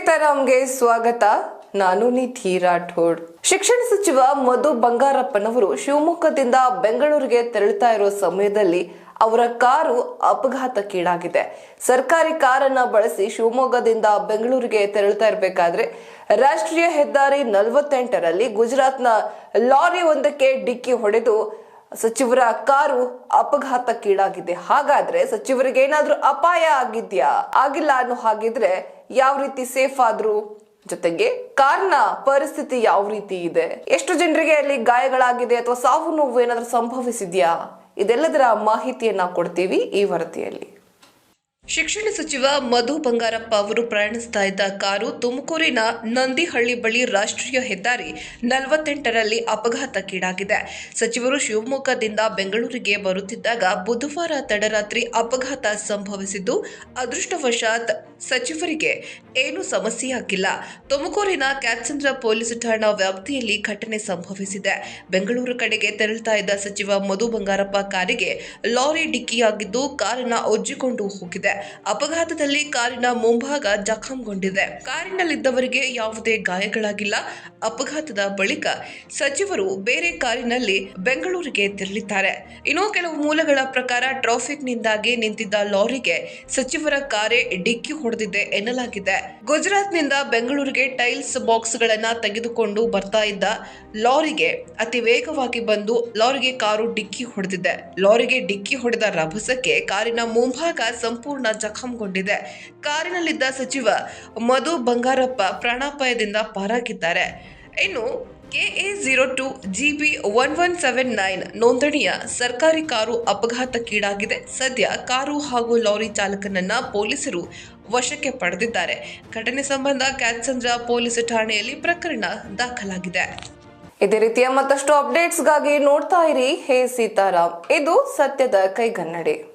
ಸೀತಾರಾಮ್ಗೆ ಸ್ವಾಗತ. ನಾನು ನಿಧಿ ರಾಠೋಡ್. ಶಿಕ್ಷಣ ಸಚಿವ ಮಧು ಬಂಗಾರಪ್ಪನವರು ಶಿವಮೊಗ್ಗದಿಂದ ಬೆಂಗಳೂರಿಗೆ ತೆರಳುತ್ತಾ ಇರೋ ಸಮಯದಲ್ಲಿ ಅವರ ಕಾರು ಅಪಘಾತಕ್ಕೀಡಾಗಿದೆ. ಸರ್ಕಾರಿ ಕಾರನ್ನ ಬಳಸಿ ಶಿವಮೊಗ್ಗದಿಂದ ಬೆಂಗಳೂರಿಗೆ ತೆರಳುತ್ತಾ ಇರಬೇಕಾದ್ರೆ ರಾಷ್ಟ್ರೀಯ ಹೆದ್ದಾರಿ ನಲವತ್ತೆಂಟರಲ್ಲಿ ಗುಜರಾತ್ನ ಲಾರಿ ಒಂದಕ್ಕೆ ಡಿಕ್ಕಿ ಹೊಡೆದು ಸಚಿವರ ಕಾರು ಅಪಘಾತಕ್ಕೀಡಾಗಿದೆ. ಹಾಗಾದ್ರೆ ಸಚಿವರಿಗೆ ಏನಾದ್ರೂ ಅಪಾಯ ಆಗಿದ್ಯಾ? ಆಗಿಲ್ಲ ಅನ್ನೋ ಹಾಗಿದ್ರೆ ಯಾವ ರೀತಿ ಸೇಫ್ ಆದ್ರು? ಜೊತೆಗೆ ಕಾರ್ನ ಪರಿಸ್ಥಿತಿ ಯಾವ ರೀತಿ ಇದೆ? ಎಷ್ಟು ಜನರಿಗೆ ಅಲ್ಲಿ ಗಾಯಗಳಾಗಿದೆ ಅಥವಾ ಸಾವು ನೋವು ಏನಾದ್ರೂ ಸಂಭವಿಸಿದ್ಯಾ? ಇದೆಲ್ಲದರ ಮಾಹಿತಿಯನ್ನ ಕೊಡ್ತೀವಿ ಈ ವರದಿಯಲ್ಲಿ. ಶಿಕ್ಷಣ ಸಚಿವ ಮಧು ಬಂಗಾರಪ್ಪ ಅವರು ಪ್ರಯಾಣಿಸ್ತಾ ಇದ್ದ ಕಾರು ತುಮಕೂರಿನ ನಂದಿಹಳ್ಳಿ ಬಳಿ ರಾಷ್ಟ್ರೀಯ ಹೆದ್ದಾರಿ ನಲವತ್ತೆಂಟರಲ್ಲಿ ಅಪಘಾತಕ್ಕೀಡಾಗಿದೆ. ಸಚಿವರು ಶಿವಮೊಗ್ಗದಿಂದ ಬೆಂಗಳೂರಿಗೆ ಬರುತ್ತಿದ್ದಾಗ ಬುಧವಾರ ತಡರಾತ್ರಿ ಅಪಘಾತ ಸಂಭವಿಸಿದ್ದು, ಅದೃಷ್ಟವಶಾತ್ ಸಚಿವರಿಗೆ ಏನೂ ಸಮಸ್ಯೆಯಾಗಿಲ್ಲ ತುಮಕೂರಿನ ಕ್ಯಾತ್ಸಂದ್ರ ಪೊಲೀಸ್ ಠಾಣಾ ವ್ಯಾಪ್ತಿಯಲ್ಲಿ ಘಟನೆ ಸಂಭವಿಸಿದೆ. ಬೆಂಗಳೂರು ಕಡೆಗೆ ತೆರಳುತ್ತಾ ಇದ್ದ ಸಚಿವ ಮಧು ಬಂಗಾರಪ್ಪ ಕಾರಿಗೆ ಲಾರಿ ಡಿಕ್ಕಿಯಾಗಿದ್ದು, ಕಾರನ್ನ ಒಜ್ಜಿಕೊಂಡು ಹೋಗಿದೆ. ಅಪಘಾತದಲ್ಲಿ ಕಾರಿನ ಮುಂಭಾಗ ಜಖಂಗೊಂಡಿದೆ. ಕಾರಿನಲ್ಲಿದ್ದವರಿಗೆ ಯಾವುದೇ ಗಾಯಗಳಾಗಿಲ್ಲ. ಅಪಘಾತದ ಬಳಿಕ ಸಚಿವರು ಬೇರೆ ಕಾರಿನಲ್ಲಿ ಬೆಂಗಳೂರಿಗೆ ತೆರಳಿದ್ದಾರೆ. ಇನ್ನೂ ಕೆಲವು ಮೂಲಗಳ ಪ್ರಕಾರ ಟ್ರಾಫಿಕ್ನಿಂದಾಗಿ ನಿಂತಿದ್ದ ಲಾರಿಗೆ ಸಚಿವರ ಕಾರೇ ಡಿಕ್ಕಿ ಹೊಡೆದಿದೆ ಎನ್ನಲಾಗಿದೆ. ಗುಜರಾತ್ನಿಂದ ಬೆಂಗಳೂರಿಗೆ ಟೈಲ್ಸ್ ಬಾಕ್ಸ್ಗಳನ್ನ ತೆಗೆದುಕೊಂಡು ಬರ್ತಾ ಇದ್ದ ಲಾರಿಗೆ ಅತಿ ವೇಗವಾಗಿ ಬಂದು ಲಾರಿಗೆ ಕಾರು ಡಿಕ್ಕಿ ಹೊಡೆದಿದೆ. ಲಾರಿಗೆ ಡಿಕ್ಕಿ ಹೊಡೆದ ರಭಸಕ್ಕೆ ಕಾರಿನ ಮುಂಭಾಗ ಸಂಪೂರ್ಣ ಜಖಂಗೊಂಡಿದೆ ಕಾರಿನಲ್ಲಿದ್ದ ಸಚಿವ ಮಧು ಬಂಗಾರಪ್ಪ ಪ್ರಾಣಾಪಾಯದಿಂದ ಪಾರಾಗಿದ್ದಾರೆ. ಇನ್ನು KA zero two GB one one seven nine ನೋಂದಣಿಯ ಸರ್ಕಾರಿ ಕಾರು ಅಪಘಾತಕ್ಕೀಡಾಗಿದೆ. ಸದ್ಯ ಕಾರು ಹಾಗೂ ಲಾರಿ ಚಾಲಕನನ್ನ ಪೊಲೀಸರು ವಶಕ್ಕೆ ಪಡೆದಿದ್ದಾರೆ. ಘಟನೆ ಸಂಬಂಧ ಕ್ಯಾತ್ಸಂದ್ರ ಪೊಲೀಸ್ ಠಾಣೆಯಲ್ಲಿ ಪ್ರಕರಣ ದಾಖಲಾಗಿದೆ. ಇದೇ ರೀತಿಯ ಮತ್ತಷ್ಟು ಅಪ್ಡೇಟ್ಸ್ಗಾಗಿ ನೋಡ್ತಾ ಇರಿ. ಹೇ ಸೀತಾರಾಮ್. ಇದು ಸತ್ಯದ ಕೈಗನ್ನಡಿ.